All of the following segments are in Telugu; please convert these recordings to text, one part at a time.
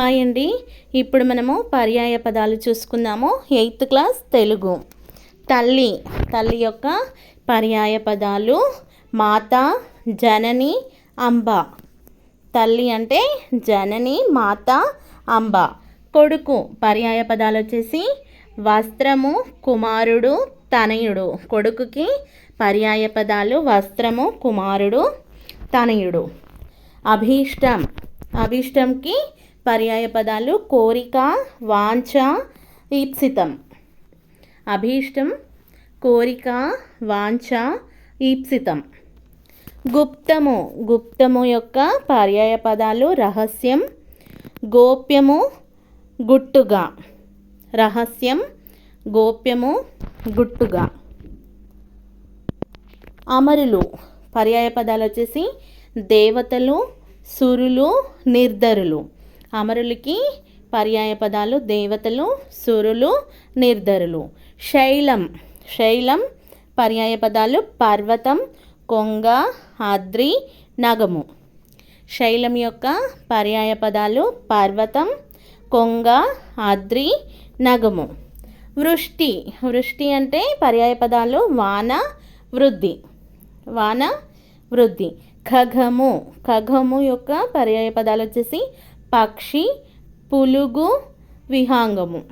హాయ్ అండి. ఇప్పుడు మనము పర్యాయ పదాలు చూసుకుందాము. Eighth class Telugu. తల్లి. తల్లి యొక్క పర్యాయ పదాలు మాత జనని అంబ. తల్లి అంటే జనని మాత అంబ. కొడుకు. పర్యాయ పదాలు వచ్చేసి వస్త్రము కుమారుడు తనయుడు. కొడుకుకి పర్యాయ పదాలు వస్త్రము కుమారుడు తనయుడు. అభీష్టం. అభీష్టంకి పర్యాయ పదాలు కోరిక వాంఛ ఈప్సితం. అభీష్టం కోరిక వాంఛ ఈప్సితం. గుప్తము గుప్తము యొక్క పర్యాయ పదాలు రహస్యం గోప్యము గుట్టుగా. రహస్యం గోప్యము గుట్టుగా. అమరులు పర్యాయ పదాలు వచ్చేసి దేవతలు సురులు నిర్ధరులు. అమరులకి పర్యాయ పదాలు దేవతలు సురులు నిర్ధరులు. శైలం శైలం పర్యాయ పదాలు పర్వతం కొంగ ఆద్రి నగము. శైలం యొక్క పర్యాయ పదాలు పర్వతం కొంగ ఆద్రి నగము. వృష్టి వృష్టి అంటే పర్యాయ పదాలు వాన వృద్ధి. వాన వృద్ధి. ఖగము ఖగము యొక్క పర్యాయ పదాలు వచ్చేసి పక్షి పులుగు విహాంగము.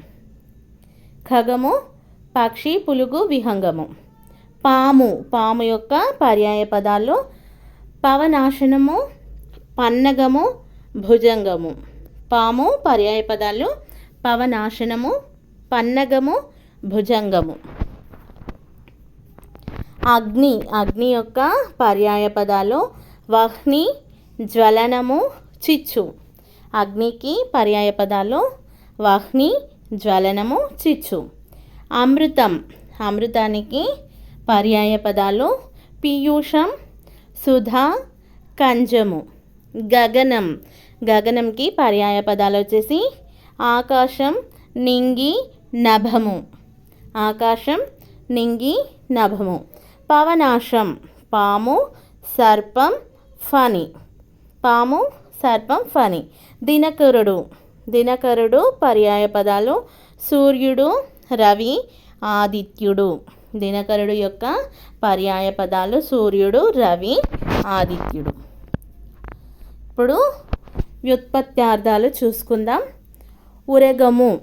ఖగము పక్షి పులుగు విహంగము. పాము పాము యొక్క పర్యాయ పదాలు పవనాశనము పన్నగము భుజంగము. పాము పర్యాయ పదాలు పవనాశనము పన్నగము భుజంగము. అగ్ని అగ్ని యొక్క పర్యాయ పదాలు వహ్ని జ్వలనము చిచ్చు. అగ్నికి పర్యాయ పదాలు వాహ్ని జ్వలనము చిచ్చు. అమృతం. అమృతానికి పర్యాయ పదాలు పీయూషం సుధా కంజము. గగనం. గగనంకి పర్యాయ పదాలు వచ్చేసి ఆకాశం నింగి నభము. ఆకాశం నింగి నభము. పవనాశం. పాము సర్పం ఫణి. పాము సర్పం ఫణి. దినకరుడు. దినకరుడు పర్యాయ పదాలు. సూర్యుడు రవి ఆదిత్యుడు. దినకరుడు యొక్క పర్యాయ పదాలు సూర్యుడు రవి ఆదిత్యుడు. ఇప్పుడు వ్యుత్పత్త్యార్థాలు చూసుకుందాం. ఉరగము.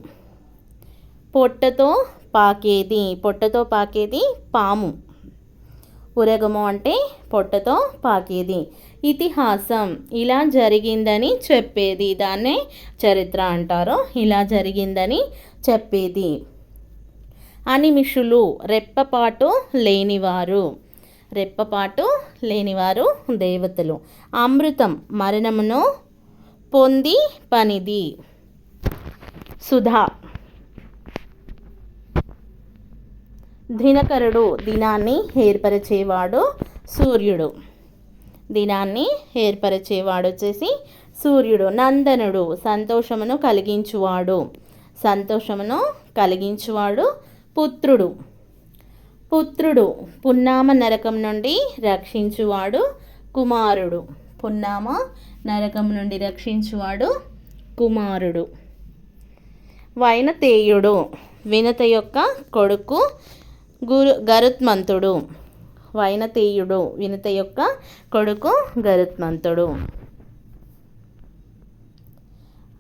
పొట్టతో పాకేది. పొట్టతో పాకేది పాము. ఉరగము అంటే పొట్టతో పాకేది. ఇతిహాసం ఇలా జరిగిందని చెప్పేది. దాన్నే చరిత్ర అంటారు. ఇలా జరిగిందని చెప్పేది. అనిమిషులు రెప్పపాటు లేనివారు. రెప్పపాటు లేనివారు దేవతలు. అమృతం మరణమును పొంది పనిది. సుధా దినకరుడు దినాన్ని ఏర్పరిచేవాడు సూర్యుడు. దినాన్ని ఏర్పరిచేవాడు వచ్చేసి సూర్యుడు నందనుడు సంతోషమును కలిగించువాడు. సంతోషమును కలిగించువాడు పుత్రుడు. పుత్రుడు పున్నామ నరకం నుండి రక్షించువాడు కుమారుడు. పున్నామ నరకం నుండి రక్షించువాడు కుమారుడు. వైనతేయుడు వినత యొక్క కొడుకు గురు గరుత్మంతుడు వైనతేయుడు వినత యొక్క కొడుకు గరుత్మంతుడు.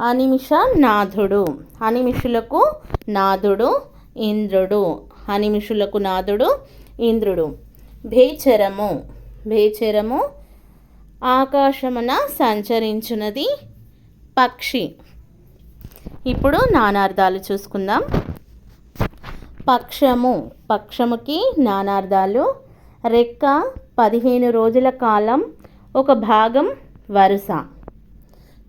అనిమిష నాథుడు అనిమిషులకు నాథుడు ఇంద్రుడు అనిమిషులకు నాథుడు ఇంద్రుడు. భేచరము భేచరము ఆకాశమున సంచరించున్నది పక్షి. ఇప్పుడు నానార్థాలు చూసుకుందాం. పక్షము పక్షముకి నానార్థాలు. రెక్క పదిహేను రోజుల కాలం ఒక భాగం వరుస.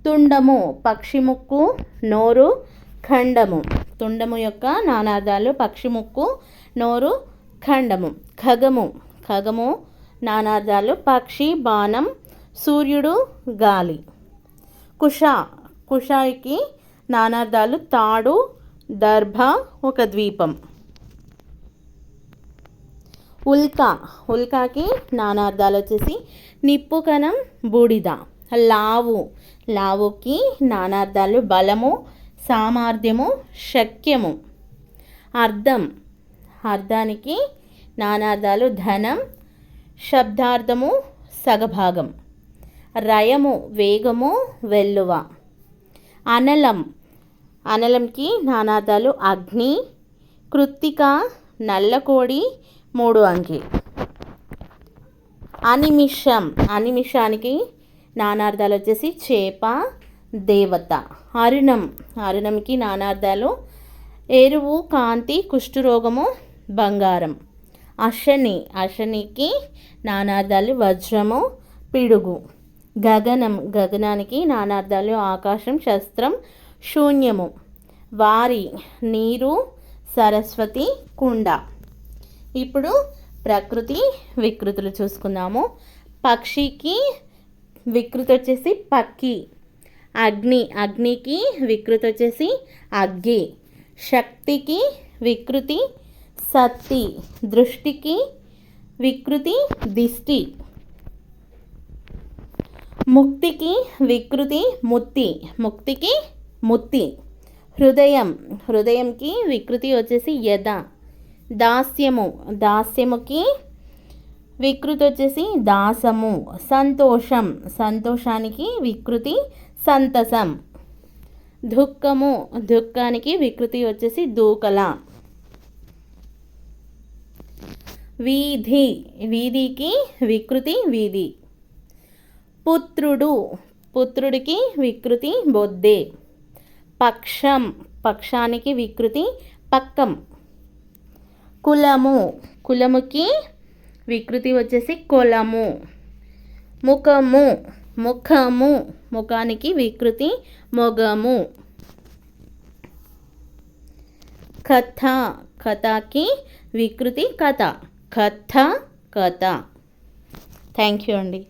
తుండము పక్షి ముక్కు నోరు ఖండము. తుండము యొక్క నానార్థాలు పక్షి ముక్కు నోరు ఖండము. ఖగము ఖగము నానార్థాలు పక్షి బాణం సూర్యుడు గాలి. కుష కుషాయికి నానార్థాలు తాడు దర్భ ఒక ద్వీపం. ఉల్కా ఉల్కాకి నానార్థాలు వచ్చేసి నిప్పు కణం బూడిద లావు. లావుకి నానార్థాలు బలము సామర్థ్యము శక్యము. అర్థం అర్థానికి నానార్థాలు ధనం శబ్దార్థము సగభాగం. రయము వేగము వెల్లువ. అనలం. అనలంకి నానార్థాలు అగ్ని కృత్తిక నల్లకోడి మూడు అంకి. అనిమిషం. అనిమిషానికి నానార్థాలు వచ్చేసి చేప దేవత. అరుణం అరుణంకి నానార్థాలు ఎరువు కాంతి కుష్ఠరోగము బంగారం. అశని అశనికి నానార్థాలు వజ్రము పిడుగు. గగనం. గగనానికి నానార్థాలు ఆకాశం శస్త్రం శూన్యము. వారి. నీరు సరస్వతి కుండ. ఇప్పుడు ప్రకృతి వికృతులు చూసుకుందాము. పక్షికి వికృతి వచ్చేసి పక్కి అగ్ని అగ్నికి వికృతి వచ్చేసి అగ్గి. శక్తికి వికృతి సత్తి. దృష్టికి వికృతి దిష్టి. ముక్తికి వికృతి ముత్తి. ముక్తికి ముత్తి. హృదయం హృదయంకి వికృతి వచ్చేసి యథ. దాస్యము. దాస్యముకి వికృతి వచ్చేసి దాసము. సంతోషం. సంతోషానికి వికృతి సంతసం. దుఃఖము. దుఃఖానికి వికృతి వచ్చేసి దూకల. వీధి. వీధికి వికృతి వీధి. పుత్రుడు. పుత్రుడికి వికృతి బొద్దే. పక్షం. పక్షానికి వికృతి పక్కం. కులము. కులముకి వికృతి వచ్చేసి కులము. ముఖము. ముఖము. ముఖానికి వికృతి మొగము. కథ. కథకి వికృతి కథ. కథ కథ. థ్యాంక్ యూ అండి.